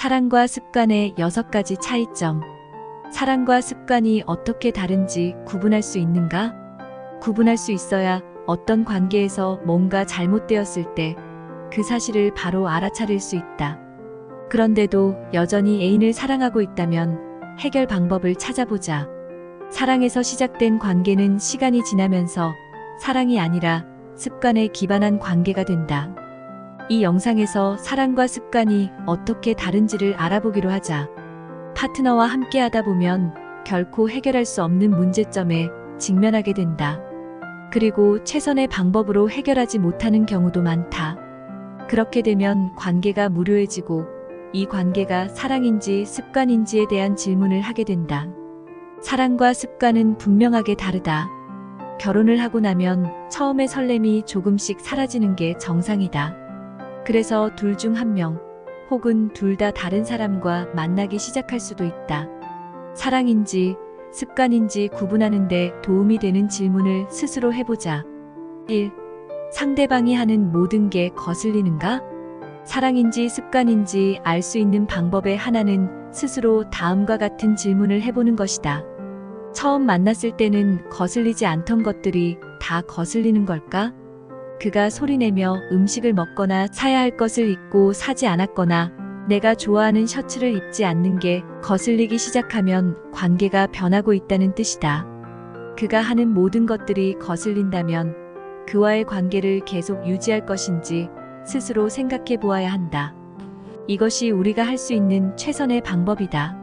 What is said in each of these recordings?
사랑과 습관의 여섯 가지 차이점. 사랑과 습관이 어떻게 다른지 구분할 수 있는가? 구분할 수 있어야 어떤 관계에서 뭔가 잘못되었을 때 그 사실을 바로 알아차릴 수 있다. 그런데도 여전히 애인을 사랑하고 있다면 해결 방법을 찾아보자. 사랑에서 시작된 관계는 시간이 지나면서 사랑이 아니라 습관에 기반한 관계가 된다. 이 영상에서 사랑과 습관이 어떻게 다른지를 알아보기로 하자. 파트너와 함께 하다 보면 결코 해결할 수 없는 문제점에 직면하게 된다. 그리고 최선의 방법으로 해결하지 못하는 경우도 많다. 그렇게 되면 관계가 무료해지고 이 관계가 사랑인지 습관인지에 대한 질문을 하게 된다. 사랑과 습관은 분명하게 다르다. 결혼을 하고 나면 처음의 설렘이 조금씩 사라지는 게 정상이다. 그래서 둘 중 한 명, 혹은 둘 다 다른 사람과 만나기 시작할 수도 있다. 사랑인지 습관인지 구분하는데 도움이 되는 질문을 스스로 해보자. 1. 상대방이 하는 모든 게 거슬리는가? 사랑인지 습관인지 알 수 있는 방법의 하나는 스스로 다음과 같은 질문을 해보는 것이다. 처음 만났을 때는 거슬리지 않던 것들이 다 거슬리는 걸까? 그가 소리내며 음식을 먹거나 사야 할 것을 잊고 사지 않았거나 내가 좋아하는 셔츠를 입지 않는 게 거슬리기 시작하면 관계가 변하고 있다는 뜻이다. 그가 하는 모든 것들이 거슬린다면 그와의 관계를 계속 유지할 것인지 스스로 생각해 보아야 한다. 이것이 우리가 할 수 있는 최선의 방법이다.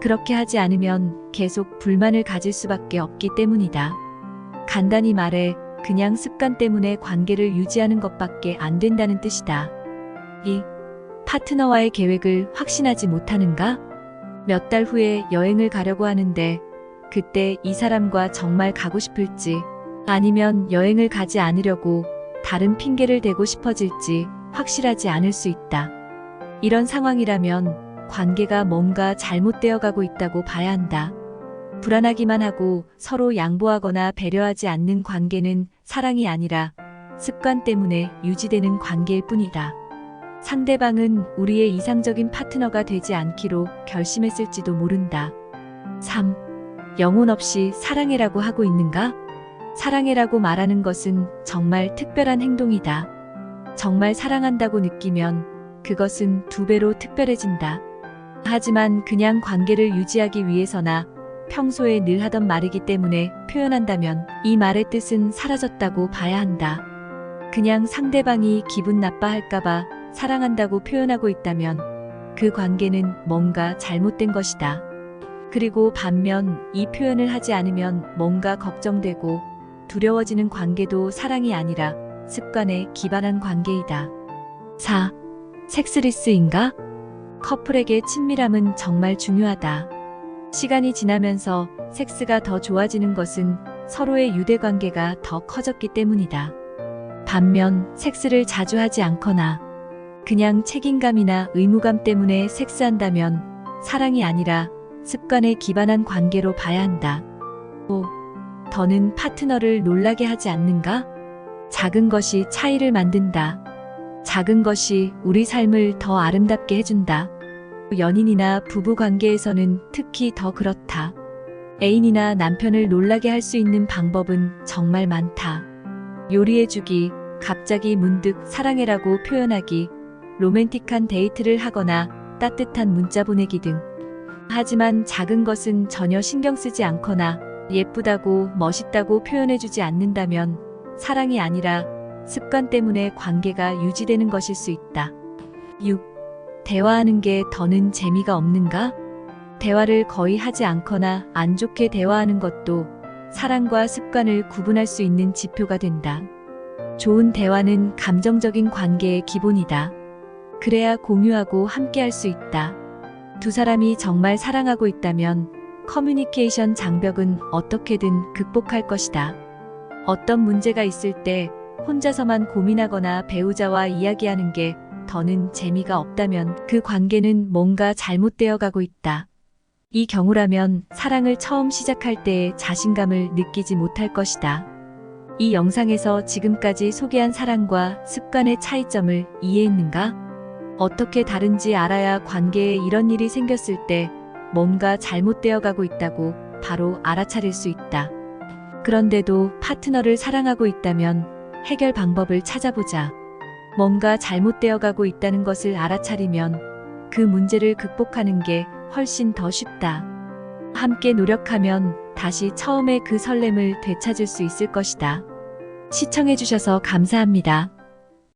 그렇게 하지 않으면 계속 불만을 가질 수밖에 없기 때문이다. 간단히 말해 그냥 습관 때문에 관계를 유지하는 것밖에 안 된다는 뜻이다. 2. 파트너와의 계획을 확신하지 못하는가? 몇 달 후에 여행을 가려고 하는데 그때 이 사람과 정말 가고 싶을지 아니면 여행을 가지 않으려고 다른 핑계를 대고 싶어질지 확실하지 않을 수 있다. 이런 상황이라면 관계가 뭔가 잘못되어 가고 있다고 봐야 한다. 불안하기만 하고 서로 양보하거나 배려하지 않는 관계는 사랑이 아니라 습관 때문에 유지되는 관계일 뿐이다. 상대방은 우리의 이상적인 파트너가 되지 않기로 결심했을지도 모른다. 3. 영혼 없이 사랑해라고 하고 있는가? 사랑해라고 말하는 것은 정말 특별한 행동이다. 정말 사랑한다고 느끼면 그것은 두 배로 특별해진다. 하지만 그냥 관계를 유지하기 위해서나 평소에 늘 하던 말이기 때문에 표현한다면 이 말의 뜻은 사라졌다고 봐야 한다. 그냥 상대방이 기분 나빠할까봐 사랑한다고 표현하고 있다면 그 관계는 뭔가 잘못된 것이다. 그리고 반면 이 표현을 하지 않으면 뭔가 걱정되고 두려워지는 관계도 사랑이 아니라 습관에 기반한 관계이다. 4. 섹스리스인가? 커플에게 친밀함은 정말 중요하다. 시간이 지나면서 섹스가 더 좋아지는 것은 서로의 유대 관계가 더 커졌기 때문이다. 반면 섹스를 자주 하지 않거나 그냥 책임감이나 의무감 때문에 섹스한다면 사랑이 아니라 습관에 기반한 관계로 봐야 한다. 5. 더는 파트너를 놀라게 하지 않는가? 작은 것이 차이를 만든다. 작은 것이 우리 삶을 더 아름답게 해준다. 연인이나 부부 관계에서는 특히 더 그렇다. 애인이나 남편을 놀라게 할 수 있는 방법은 정말 많다. 요리해주기, 갑자기 문득 사랑해라고 표현하기, 로맨틱한 데이트를 하거나 따뜻한 문자 보내기 등. 하지만 작은 것은 전혀 신경 쓰지 않거나 예쁘다고 멋있다고 표현해주지 않는다면 사랑이 아니라 습관 때문에 관계가 유지되는 것일 수 있다. 6. 대화하는 게 더는 재미가 없는가? 대화를 거의 하지 않거나 안 좋게 대화하는 것도 사랑과 습관을 구분할 수 있는 지표가 된다. 좋은 대화는 감정적인 관계의 기본이다. 그래야 공유하고 함께 할 수 있다. 두 사람이 정말 사랑하고 있다면 커뮤니케이션 장벽은 어떻게든 극복할 것이다. 어떤 문제가 있을 때 혼자서만 고민하거나 배우자와 이야기하는 게 더는 재미가 없다면 그 관계는 뭔가 잘못되어 가고 있다. 이 경우라면 사랑을 처음 시작할 때의 자신감을 느끼지 못할 것이다. 이 영상에서 지금까지 소개한 사랑과 습관의 차이점을 이해했는가? 어떻게 다른지 알아야 관계에 이런 일이 생겼을 때 뭔가 잘못되어 가고 있다고 바로 알아차릴 수 있다. 그런데도 파트너를 사랑하고 있다면 해결 방법을 찾아보자. 뭔가 잘못되어 가고 있다는 것을 알아차리면 그 문제를 극복하는 게 훨씬 더 쉽다. 함께 노력하면 다시 처음의 그 설렘을 되찾을 수 있을 것이다. 시청해주셔서 감사합니다.